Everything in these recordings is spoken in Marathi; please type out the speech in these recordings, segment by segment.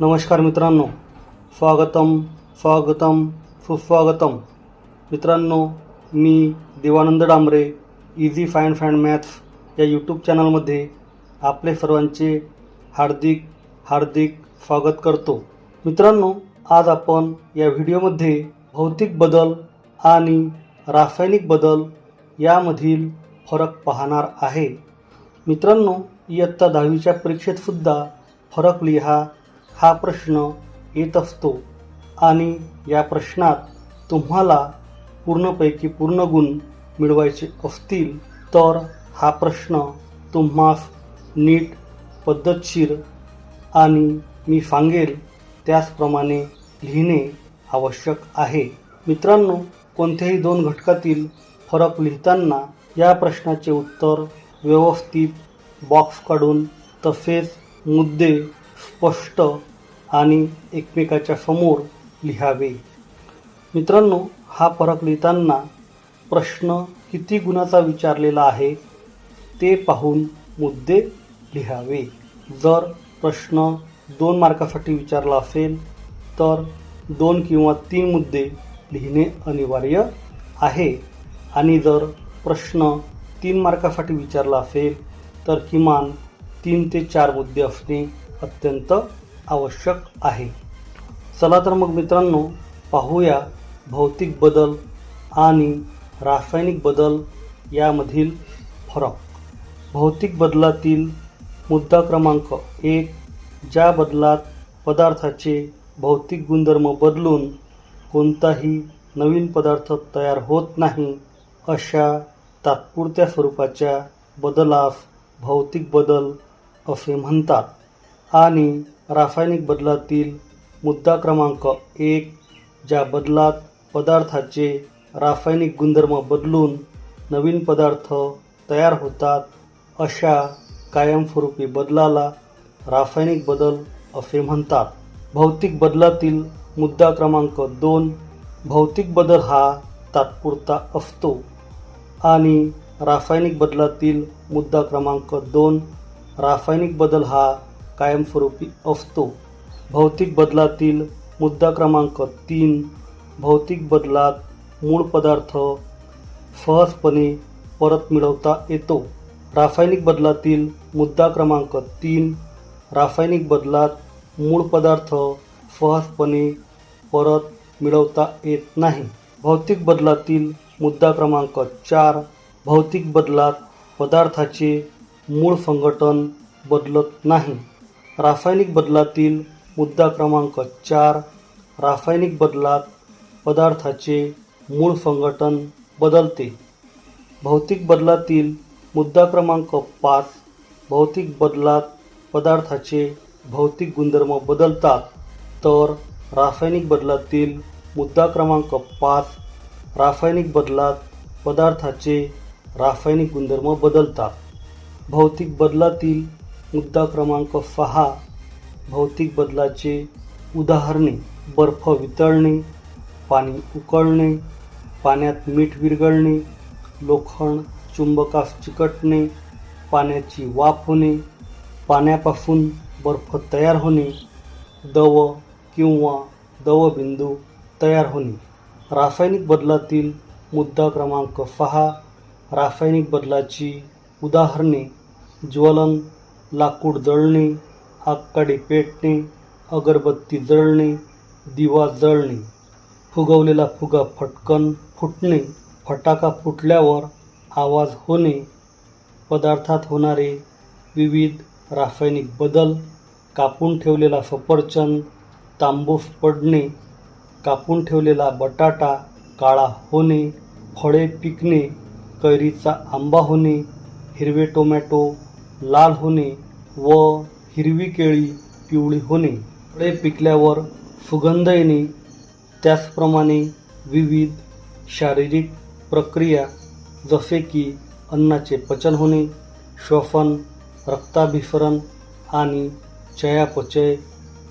नमस्कार मित्रांनो. स्वागतम स्वागतम सुस्वागतम. मित्रांनो मी Devanand Dambare easy fine fine maths या यूट्यूब चॅनलमध्ये आपले सर्वांचे हार्दिक हार्दिक स्वागत करतो. मित्रांनो आज आपण या व्हिडिओमध्ये भौतिक बदल आणि रासायनिक बदल यामधील फरक पाहणार आहे. मित्रांनो इयत्ता दहावीच्या परीक्षेतसुद्धा फरक लिहा हा प्रश्न येत असतो आणि या प्रश्नात तुम्हाला पूर्णपैकी पूर्ण गुण मिळवायचे असतील तर हा प्रश्न तुम्हास नीट पद्धतशीर आणि मी सांगेल त्याचप्रमाणे लिहिणे आवश्यक आहे. मित्रांनो कोणत्याही दोन घटकातील फरक लिहिताना या प्रश्नाचे उत्तर व्यवस्थित बॉक्स काढून तसेच मुद्दे स्पष्ट आणि एकमेकाच्या समोर लिहावे. मित्रांनो हा फरक लिहिताना प्रश्न किती गुणाचा विचारलेला आहे ते पाहून मुद्दे लिहावे. जर प्रश्न दोन मार्कासाठी विचारला असेल तर दोन किंवा तीन मुद्दे लिहिणे अनिवार्य आहे. आणि जर प्रश्न तीन मार्कासाठी विचारला असेल तर किमान तीन ते चार मुद्दे असणे अत्यंत आवश्यक आहे. चला तर मग मित्रांनो पाहूया भौतिक बदल आणि रासायनिक बदल यामधील फरक. भौतिक बदलातील मुद्दा क्रमांक एक ज्या बदलात पदार्थाचे भौतिक गुणधर्म बदलून कोणताही नवीन पदार्थ तयार होत नाही अशा तात्पुरत्या स्वरूपाच्या बदलास भौतिक बदल असे म्हणतात. आणि रासायनिक बदलातील मुद्दा क्रमांक एक ज्या बदलात पदार्थाचे रासायनिक गुणधर्म बदलून नवीन पदार्थ तयार होतात अशा कायमस्वरूपी बदलाला रासायनिक बदल असे म्हणतात. भौतिक बदलातील मुद्दा क्रमांक दोन भौतिक बदल हा तात्पुरता असतो. आणि रासायनिक बदलातील मुद्दा क्रमांक दोन रासायनिक बदल हा कायमस्वरूपी असतो. भौतिक बदलातील मुद्दा क्रमांक तीन भौतिक बदलात मूळ पदार्थ सहजपणे परत मिळवता येतो. रासायनिक बदलातील मुद्दा क्रमांक तीन रासायनिक बदलात मूळ पदार्थ सहजपणे परत मिळवता येत नाही. भौतिक बदलातील मुद्दा क्रमांक चार भौतिक बदलात पदार्थाचे मूळ संघटन बदलत नाही. रासायनिक बदलातील मुद्दा क्रमांक चार रासायनिक बदलात पदार्थाचे मूळ संघटन बदलते. भौतिक बदलातील मुद्दा क्रमांक पाच भौतिक बदलात पदार्थाचे भौतिक गुणधर्म बदलतात. तर रासायनिक बदलातील मुद्दा क्रमांक पाच रासायनिक बदलात पदार्थाचे रासायनिक गुणधर्म बदलतात. भौतिक बदलातील मुद्दा क्रमांक सहा भौतिक बदलाचे उदाहरणे. बर्फ वितळणे पाणी उकळणे पाण्यात मीठ विरघळणे लोखंड चुंबकास चिकटणे पाण्याची वाफ होणे पाण्यापासून बर्फ तयार होणे दव किंवा दवबिंदू तयार होणे. रासायनिक बदलातील मुद्दा क्रमांक सहा रासायनिक बदलाची उदाहरणे. ज्वलन लाकूड जळणे आगकाडी पेटणे अगरबत्ती जळणे दिवा जळणे. फुगवलेला फुगा फटकन फुटणे. फटाका फुटल्यावर आवाज होणे. पदार्थात होणारे विविध रासायनिक बदल. कापून ठेवलेला सफरचंद तांबूस पडणे. कापून ठेवलेला बटाटा काळा होणे. फळे पिकणे. कैरीचा आंबा होणे. हिरवे टोमॅटो लाल होणे व हिरवी केळी पिवळी होणे. फळे पिकल्यावर सुगंध येणे. त्याचप्रमाणे विविध शारीरिक प्रक्रिया जसे की अन्नाचे पचन होणे श्वसन रक्ताभिसरण आणि चयापचय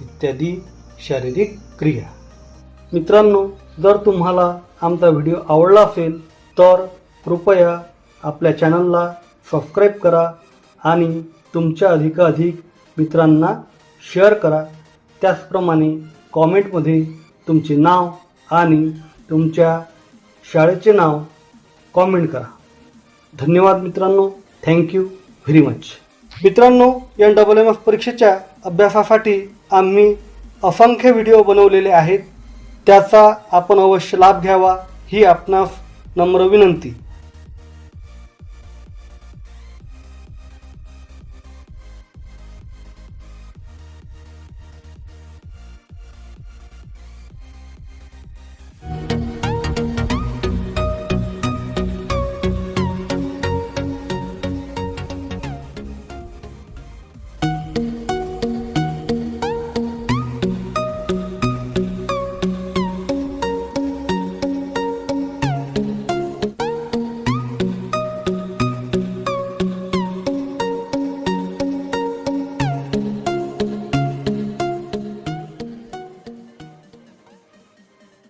इत्यादी शारीरिक क्रिया. मित्रांनो जर तुम्हाला आमचा व्हिडिओ आवडला असेल तर कृपया आपल्या चॅनलला सबस्क्राईब करा आणि तुमच्या अधिकाधिक मित्रांना शेअर करा. त्याचप्रमाणे कॉमेंटमध्ये तुमचे नाव आणि तुमच्या शाळेचे नाव कॉमेंट करा. धन्यवाद मित्रांनो. थँक्यू व्हेरी मच मित्रांनो एन डबल एम एफ परीक्षेच्या अभ्यासासाठी आम्ही असंख्य व्हिडिओ बनवलेले आहेत. त्याचा आपण अवश्य लाभ घ्यावा. ही आपणास नम्र विनंती.